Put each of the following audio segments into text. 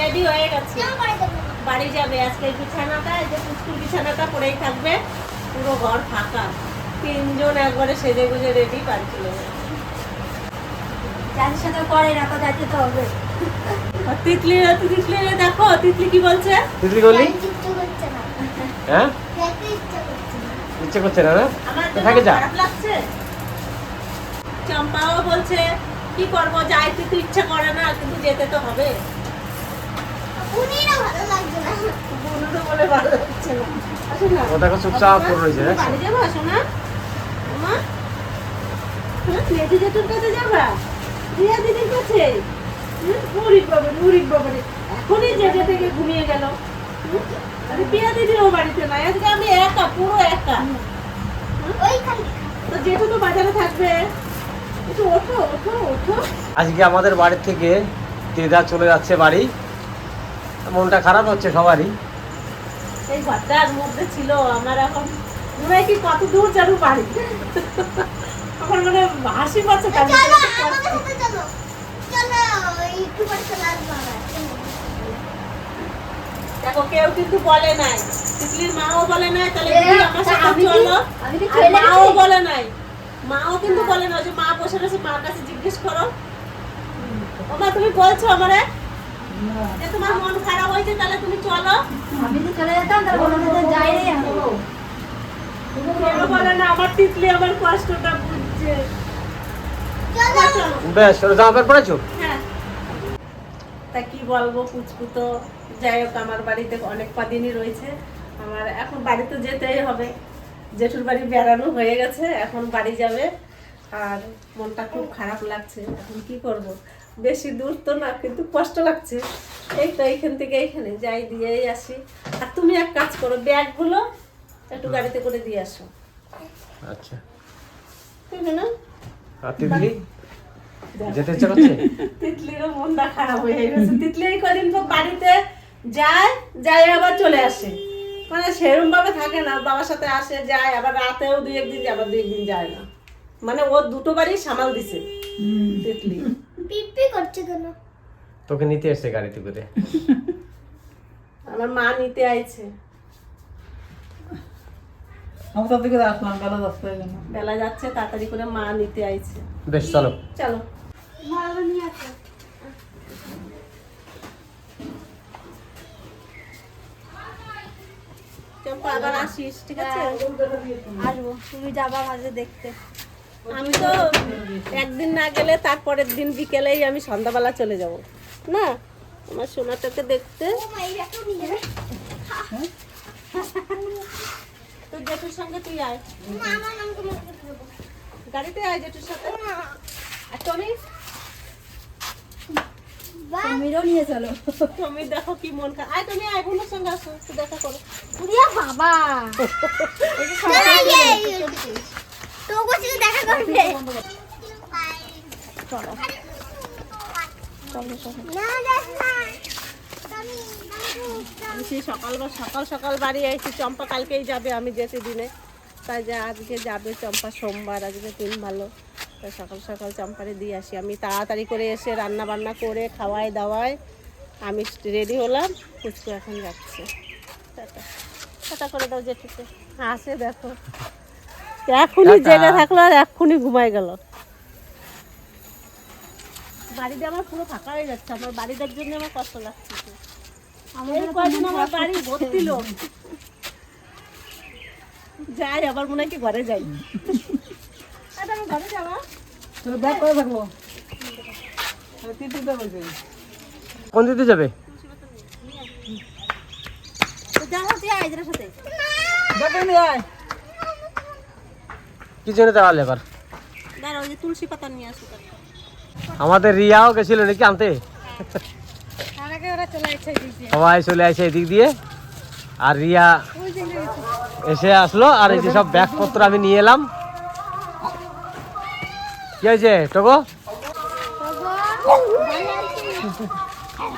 Ready হয়ে গেছে। বাড়ি যাবে আজকে বিছানাটা এই যে পুষ্কুর বিছানাটা পড়েই থাকবে। পুরো ঘর ফাঁকা। তিনজন একবারে সেজে গুজে রেডি বাড়ি চলে যাবে। যাদের সাথে করে না তো তো হবে তিতলি তিতলি দেখো তিতলি কি বলছে? তিতলি করলি হ্যাঁ? ইচ্ছে করছে না। না আমার তো জন্য থাকে যা। চম্পাও বলছে কি করব? যাইতে তো ইচ্ছা করে না কিন্তু যেতে তো হবে বন্ধু বলে ভালো লাগছে না আসো না ও দেখো চুপচাপ করে রয়েছে? বাড়ি যাব আসো মা মেয়েদি জেঠুর কাছে যাবা? রিয়া দিদির কাছে? মুরিক বাবা মুরিক বাবা রে। এখনই জেঠে থেকে ঘুমিয়ে গেল। হুম? আরে পিয়া দিদিও বাড়িতে নাই আজকে আমি একা পুরো একা। তো জেঠু তো বাজারে থাকবে। একটু ওঠো ওঠো ওঠো। আজকে আমাদের বাড়ির থেকে দিদা চলে যাচ্ছে বাড়ি। মনটা খারাপ হচ্ছে সবারই। এই ঘরটার মধ্যে ছিল আমার এখন মনে কি কত দূর যাব বাড়ি। আমার মানে হাসি পাচ্ছে দেখো কেউ কিন্তু বলে নাই। তিতলির মাও বলে নাই তাহলে আমার সাথে চলো। মাও বলে নাই। মাও কিন্তু বলে না যে মা বসে রয়েছে মার কাছে জিজ্ঞেস করো। ও মা তুমি বলছো আমারে যে তোমার মন খারাপ হয়েছে তাহলে তুমি চলো। আমি তো চলে যেতাম তাহলে কোনো যাই রে বলে না আমার তিতলি আমার কষ্টটা বুঝছে। বেশ ওরা জামা প্যান্ট পরেছো? হ্যাঁ। তা কি বলব পুচকু তো যাই হোক আমার বাড়িতে অনেক কদিনই রয়েছে। আমার এখন বাড়িতে যেতেই হবে। জেঠুর বাড়ি বেড়ানো হয়ে গেছে এখন বাড়ি যাবে। আর মনটা খুব খারাপ লাগছে এখন কি করব? বেশি দূর তো না কিন্তু কষ্ট লাগছে। এই তো এইখান থেকে এইখানে যাই দিয়েই আসি। আর তুমি এক কাজ করো ব্যাগগুলো একটু গাড়িতে করে দিয়ে আসো। আচ্ছা। না? যেতে ইচ্ছে করছে? তিতলিরও মনটা খারাপ হয়ে গেছে। তিতলি এই কদিন পর বাড়িতে যায় যায় আবার চলে আসে। মানে সেরকম ভাবে থাকে না বাবার সাথে আসে যায় আবার রাতেও দুই একদিন আবার দুই একদিন যায় না। মানে ও দুটো বাড়ি সামাল দিছে। তিতলি। তোকে নিতে এসছে গাড়িতে করে। আমার মা নিতে আইছে। আমি তার দিকে আসলাম বেলা দশটা হয়ে গেল বেলা যাচ্ছে তাড়াতাড়ি করে মা নিতে আইছে। বেশ চলো। চলো। চম্পা আবার আসিস ঠিক আছে? আসব। তুমি যাবা মাঝে দেখতে। আমি তো একদিন না গেলে তারপরের দিন বিকেলেই আমি সন্ধ্যাবেলা চলে যাব। না? আমার সোনাটাকে দেখতে। তো জেঠুর সঙ্গে তুই আয়। গাড়িতে আয় জেঠুর সাথে। আর তুমি তুমিরও নিয়ে চলো। তুমি দেখো কি মন আয় তুমি আয় বোনের সঙ্গে আসো দেখা করো। বাবা দেখা করবে। চলো সকাল সকাল সকাল বাড়ি আইছি, চম্পা কালকেই যাবে আমি যেতে দিনে। তাই যে আজকে যাবে চম্পা সোমবার, আজকে দিন ভালো। তাই সকাল সকাল চম্পারে দিয়ে আসি। আমি তাড়াতাড়ি করে এসে রান্না বান্না করে খাওয়াই দাওয়াই আমি রেডি হলাম, পুচকু এখন যাচ্ছে। টাটা করে দাও জেঠুকে। আসে দেখো। এখনই। জেগে থাকল আর এক্ষুনি ঘুমাই গেল। বাড়িতে আমার পুরো ফাঁকা হয়ে যাচ্ছে আমার বাড়িটার জন্য আমার কষ্ট লাগছে। আমার বাড়ি ভর্তি লোক? যাই আবার মনে হয় কি ঘরে যাই। আমি ঘরে যাবা ব্যাগ করে থাকব। কোন দিতে যাবে? তুই আয় সাথে। জন্য দেওয়ালে এবার? দাঁড়া ওই যে তুলসী পাতা নিয়ে আসো আমাদের রিয়াও গেছিল নাকি আনতে? সবাই চলে আসে এদিক দিয়ে। আর রিয়া এসে আসলো আর এই যে সব ব্যাগপত্র আমি নিয়ে এলাম। কি হয়েছে টোকো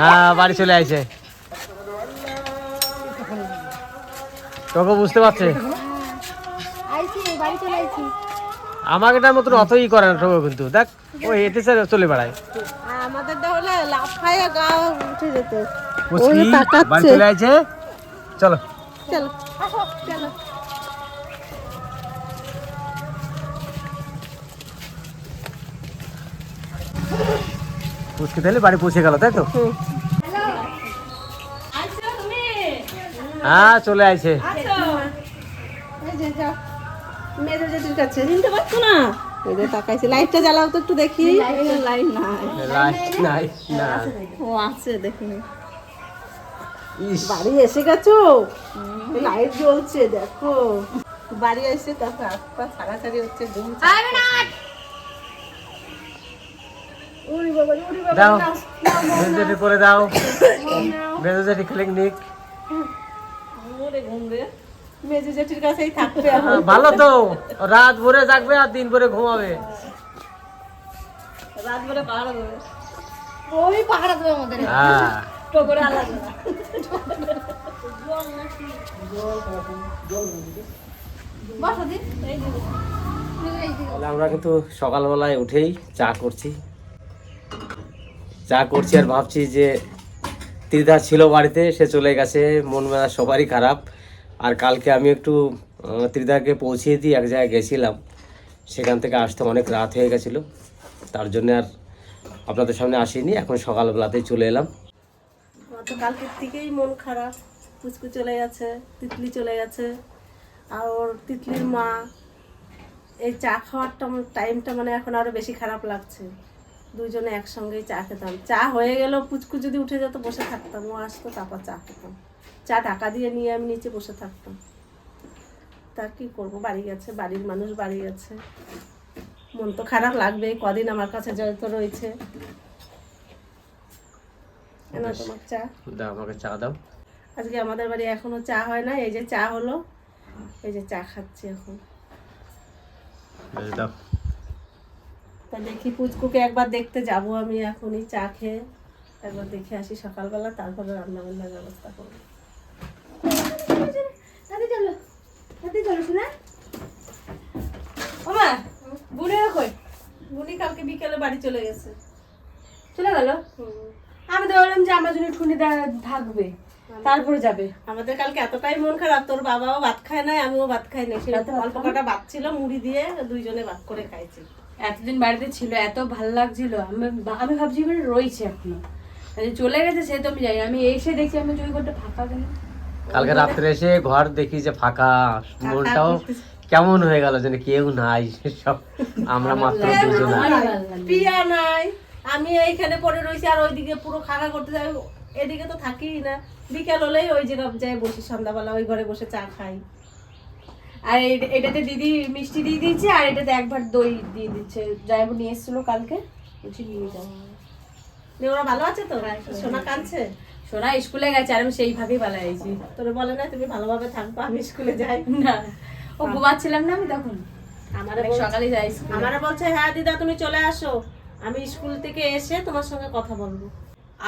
হ্যাঁ বাড়ি চলে আসে। টোকো বুঝতে পারছে আইছি বাড়ি চলে আইছি আমাকে তার মতন অতই করে না টোকো কিন্তু দেখ ও এতে চলে বেড়ায়। আমাদের হলে লাফাইয়া গা উঠে যেত। তাকাচ্ছে। বাড়ি চলে আছে চলো। চলো চলো। তাহলে বাড়ি পৌঁছে গেল তাই তো? হ্যাঁ চলে আছে এই যে যাও। মেয়েদের জেঠির কাছে চিনতে পারছ না। এই যে তাকাইছে। লাইটটা জ্বালাও তো একটু দেখি। লাইট নাই লাইট নাই। না ও আছে দেখুন। বাড়ি এসে গেছো? লাইট জ্বলছে দেখো। বাড়ি এসে আটপা ছাড়াছাড়ি হচ্ছে ঘুম দাও। বেজেটি করে দাও। বেজেটি ক্লিনিক ওরে ঘুম রে মেজে জেঠির কাছেই থাকবে হ্যাঁ, ভালো তো রাত ভরে জাগবে আর দিন ভরে ঘুমাবে। রাত বেলা পাহাড়া দেবে। ওই পাহাড়া দেবে আমাদের। হ্যাঁ। টোকরে আলাদা দিকে। তাহলে আমরা কিন্তু সকালবেলায় উঠেই চা করছি। চা করছি আর ভাবছি যে ত্রিধা ছিল বাড়িতে সে চলে গেছে মন মেজাজ সবারই খারাপ। আর কালকে আমি একটু আহ, ত্রিধাকে পৌঁছিয়ে দিয়ে এক জায়গায় গেছিলাম। সেখান থেকে আসতে অনেক রাত হয়ে গেছিল। তার জন্য আর আপনাদের সামনে আসিনি এখন সকালবেলাতেই চলে এলাম। কালকের থেকেই মন খারাপ। পুচকু চলে গেছে তিতলি চলে গেছে। আর ওর তিতলির মা এই চা খাওয়ারটা টাইমটা মানে এখন আরও বেশি খারাপ লাগছে। দুজনে একসঙ্গেই চা খেতাম। চা হয়ে গেল পুচকু যদি উঠে যেত বসে থাকতাম। ও আসতো তারপর চা খেতাম। চা টাকা দিয়ে নিয়ে আমি নিচে বসে থাকতাম। তা কি করব? বাড়ি গেছে বাড়ির মানুষ বাড়ি গেছে। মন তো খারাপ লাগবে কদিন আমার কাছে জড়িত রয়েছে। এনা তোমার চা। দাও আমাকে চা দাও। আজকে আমাদের বাড়ি এখনও চা হয় না এই যে চা হলো এই যে চা খাচ্ছি এখন। দাও। তা দেখি পুচকুকে একবার দেখতে যাব আমি এখনই চা খেয়ে। একবার দেখে আসি সকালবেলা তারপরে রান্না বান্নার ব্যবস্থা করব। চলো দাদি চলো শুনে ওমা বুড়ে কই? উনি কালকে বিকেলে বাড়ি চলে গেছে। চলে গেল? আমি তো বললাম যে আমার জন্য ঠুনি থাকবে তারপরে যাবে। আমাদের কালকে এতটাই মন খারাপ তোর বাবাও ভাত খায় নাই আমিও ভাত খাই নাই। সেটা অল্প কটা ভাত ছিল মুড়ি দিয়ে দুইজনে ভাত করে খাইছি। এতদিন বাড়িতে ছিল এত ভালো লাগছিল আমি আমি ভাবছি রয়েছে এখনও। চলে গেছে সে তো আমি যাই আমি এসে দেখছি আমি জয় ঘরটা ফাঁকা কেন? কালকে রাত্রে এসে ঘর দেখি যে ফাঁকা মনটাও কেমন হয়ে গেল যেন কেউ নাই সব আমরা মাত্র দুজন। পিয়া নাই আমি এইখানে পড়ে রয়েছি আর ওইদিকে পুরো খাগা করতে যাই। এদিকে তো থাকি না। বিকেল হলেই ওই জায়গা যাই বসি সন্ধ্যাবেলা ওই ঘরে বসে চা খাই। আর এই- এটাতে দিদি মিষ্টি দিয়ে দিয়েছে আর এটাতে একবার দই দিয়ে দিচ্ছে। ড্রাইভার নিয়ে এসেছিল কালকে। বলছি নিয়ে যাও দিয়ে ওরা ভালো আছে তো? সোনা কাঁদছে? সোনা স্কুলে গেছে আর আমি সেইভাবেই পালাইছি। তোরে বলে না তুমি ভালোভাবে থাকব আমি স্কুলে যাই। না। ও ঘুমাচ্ছিলাম না আমি তখন? আমারে সকালে যাই আমারে বলছে হ্যাঁ দিদা তুমি চলে আসো। আমি স্কুল থেকে এসে তোমার সঙ্গে কথা বলব।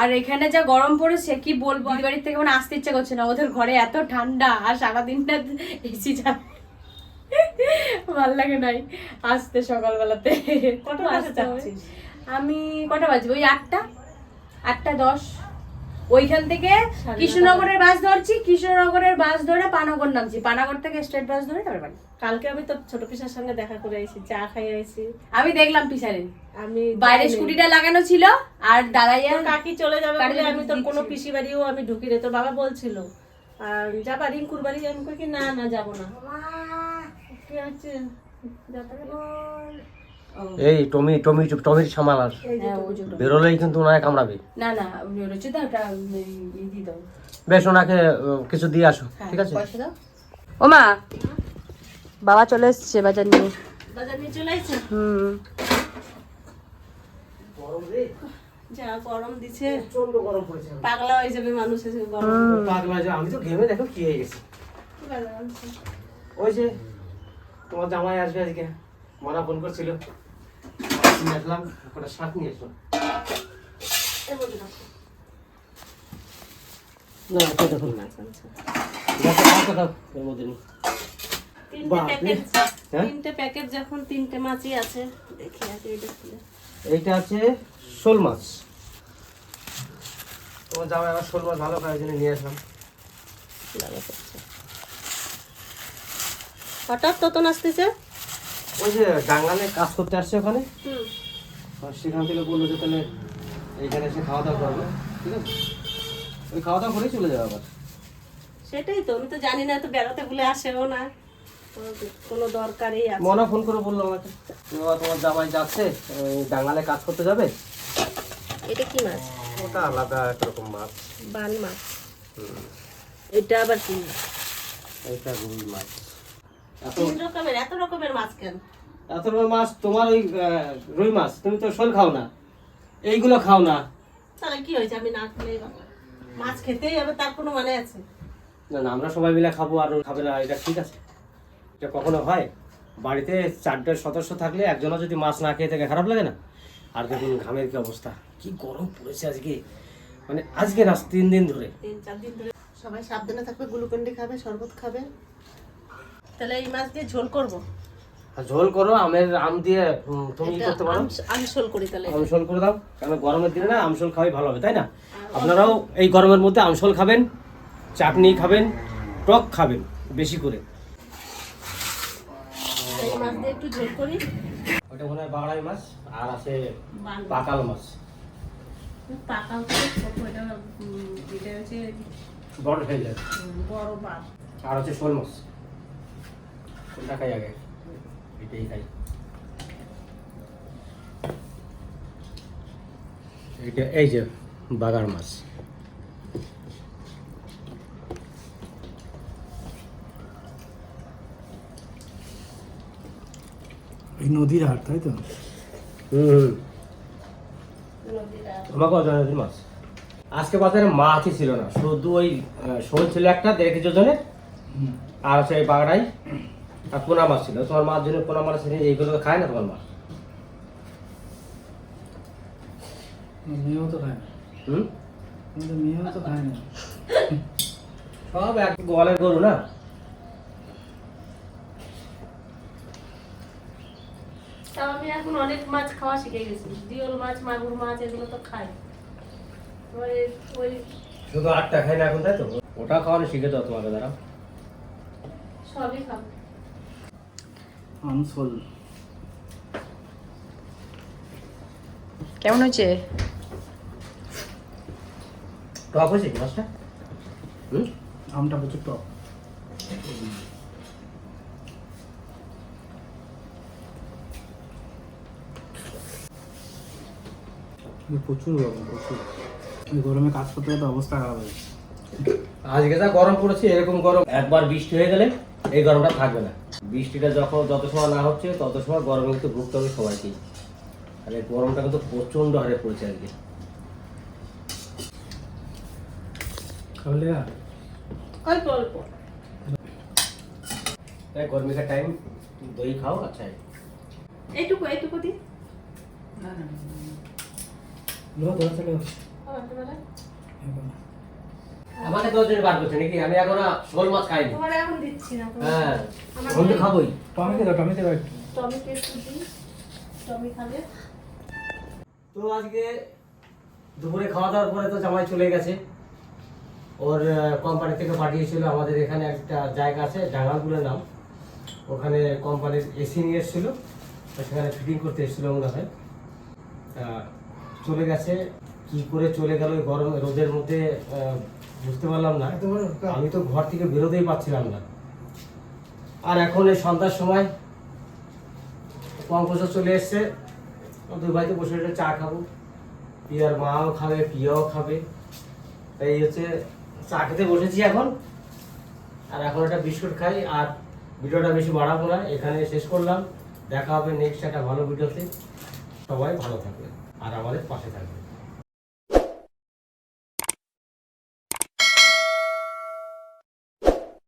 আর এখানে যা গরম পড়েছে কি বলব? বাড়ির থেকে মানে আসতে ইচ্ছা করছে না। ওদের ঘরে এত ঠান্ডা আর সারাদিনটা এসি যাবে ভালো লাগে নাই। আসতে সকালবেলাতে। বাজে যাচ্ছিস আমি কটা বাজবে? ওই আটটা? আটটা দশ। ওইখান থেকে কৃষ্ণনগরের বাস ধরছি কৃষ্ণনগরের বাস ধরে পানাগড় নামছি। পানাগড় থেকে স্টেট বাস ধরে তারপর বাড়ি। কালকে আমি তো ছোট পিসার সঙ্গে দেখা করে এসেছি চা খাই আইছি। আমি দেখলাম পিসারে আমি বাইরে। স্কুটিটা লাগানো ছিল আর দাঁড়াইয়া তোর কাকি চলে যাবে বলে আমি তোর কোনো পিসি বাড়িও আমি ঢুকি রে তোর বাবা বলছিল। আর যাবা রিঙ্কুর বাড়ি আমি কই কি? না না যাব না। কি হচ্ছে যাতে এই টমি টমি টমির সামাল আর। হ্যাঁ, বেরোলেই কিন্তু ওনাকে কামড়াবে। না না রচিতা ওটা ই দিয়ে দাও। বেশ ওনাকে কিছু দিয়ে আসো ঠিক আছে? ও মা বাবা চলে এসছে বাজার নিয়ে। বাজার নিয়ে চলে আসছে হুম। যা গরম দিছে। প্রচণ্ড গরম পড়েছে পাগলা হয়ে যাবে মানুষ এসে গরম। পাগলা যে আমি তো ঘেমে দেখো কি হয়ে গেছি? ওই যে তোমার জামাই আসবে আজকে। মানা ফোন করছিল। নিয়ে আসলাম নিয়ে। না মাছ আনছে। তিনটে প্যাকেট হ্যাঁ? তিনটে প্যাকেট যখন তিনটে মাছই আছে দেখি আগে এটা এইটা আছে শোল মাছ। তোমার জামাই আবার শোল মাছ ভালো জন্য নিয়ে আসলাম। হঠাৎ ততন আসতেছে? ওই যে ডাঙ্গালে কাজ করতে আসছে ওখানে? সেখান থেকে বলল যে তাহলে এইখানে এসে খাওয়া দাওয়া করবে ঠিক আছে? ওই খাওয়া দাওয়া করেই চলে যাবে আবার। সেটাই তো আমি তো জানি না তো বেড়াতে বলে আসেও না। কোনো দরকারই আছে। মনা ফোন করে বলল আমাকে। বাবা, তোমার জামাই যাচ্ছে ডাঙ্গালে কাজ করতে যাবে? এটা কি মাছ? ওটা আলাদা একরকম মাছ। বান মাছ। এটা আবার কি? এটা রুই মাছ। তিন রকমের এত রকমের মাছ কেন? এত বড় মাছ তোমার ওই রুই মাছ তুমি তো শোল খাও না। এইগুলো খাও না। তাহলে কি হয়েছে? আমি না খেলে মাছ খেতেই হবে তার কোনো মানে আছে? না না আমরা সবাই মিলে খাব আর খাবে না এটা ঠিক আছে। এটা কখনো হয়? বাড়িতে চারটে সদস্য থাকলে একজনও যদি মাছ না খেয়ে থাকে খারাপ লাগে না? আর দেখুন ঘামের কি অবস্থা। কি গরম পড়েছে আজকে। মানে আজকে না তিন দিন ধরে। তিন চার দিন ধরে সবাই সাবধানে থাকবে গ্লুকন্ডি খাবে শরবত খাবে। তাহলে এই মাছ দিয়ে ঝোল করব? আর ঝোল করো আমের আম দিয়ে তুমি কি করতে পারো। ঝোল করি তাহলে। আমসল করে দাও কারণ গরমের দিনে না আমসল খাওয়াই ভালো হবে তাই না? আপনারাও এই গরমের মধ্যে আমসল খাবেন চাটনি খাবেন টক খাবেন বেশি করে। এই মাছ দিয়ে একটু ঝোল করি। ওটা মনে হয় বাগড়াই মাছ আর আছে পাকাল মাছ। পাকাল ছোট এটা উম, এটা হচ্ছে বড় হয়ে যায়। বড় মাছ আর হচ্ছে শোল মাছ। কোনটা খাই আগে। এটাই খাই এইটা এই যে বাগার মাছ। এই নদীর হাট তাই তো? হুম আমাকে অজানা মাছ? আজকে বাজারে মাছই ছিল না। শুধু ওই শোল ছিল একটা দেড় কেজি ওজনের। আর হচ্ছে এই বাগড়াই আর পোনা মাছ ছিল তোমার মাছ জন্য পোনা মাছ ছিল এইগুলো তো খায় না তোমার মা? মেয়েও তো খায় না। হুম? মেয়েও তো খায় না। সব এক গোয়ালের গরু না? আমি এখন অনেক মাছ খাওয়া শিখে গেছি। দিওল মাছ মাগুর মাছ এগুলো তো খাই। ওই ওই শুধু আটটা খাই না এখন তাই তো? ওটা খাওয়ানো শিখে দাও তোমাকে দাঁড়া সবই খাব। আমসল কেমন হয়েছে? টক হয়েছে কি মাছটা? হুম? আমটা প্রচুর টক। প্রচুর গরম প্রচুর। এই গরমে কাজ করতে করতে অবস্থা খারাপ হয়েছে আজকে যা গরম পড়েছে এরকম গরম। একবার বৃষ্টি হয়ে গেলে এই গরমটা থাকবে না। বৃষ্টিটা যখন যত সময় না হচ্ছে তত সময় গরমে কিন্তু ভুগতে হবে সবাইকেই আর এই গরমটা কিন্তু প্রচণ্ড হারে পড়েছে আজকে। লেগা? অল্প অল্প। তাই গরমি का টাইম দই খাও আচ্ছা এইটুকু এইটুকু দি চলে যাও। তোমার আমাকে দশ দিন বার করছে নাকি? আমি এখনও শোল মাছ খাইনি। এখন দিচ্ছি না হ্যাঁ আমি তো খাবোই। টমেটো দাও টমেটো দাও টমেটো একটু দিই। টমি খাবে। তো আজকে দুপুরে খাওয়া দাওয়ার পরে তো জামাই চলে গেছে। ওর কোম্পানি থেকে পাঠিয়েছিল আমাদের এখানে একটা জায়গা আছে ডাঙ্গালপুরের নাম। ওখানে কোম্পানির এসি নিয়ে এসেছিল। সেখানে ফিটিং করতে এসেছিল মনে হয় চলে গেছে। কি করে চলে গেল ওই গরম রোদের মধ্যে বুঝতে পারলাম না। আমি তো ঘর থেকে বেরোতেই পারছিলাম না। আর এখন এই সন্ধ্যার সময় পঙ্কজ চলে এসছে। দুই ভাইতে বসে একটা চা খাব। পিয়ার মাও খাবে পিয়াও খাবে। তাই হচ্ছে চা খেতে বসেছি এখন। আর এখন একটা বিস্কুট খাই। আর ভিডিওটা বেশি বাড়াবো না এখানে শেষ করলাম। দেখা হবে নেক্সট একটা ভালো ভিডিওতে। সবাই ভালো থাকবে আর আমাদের পাশে থাকবে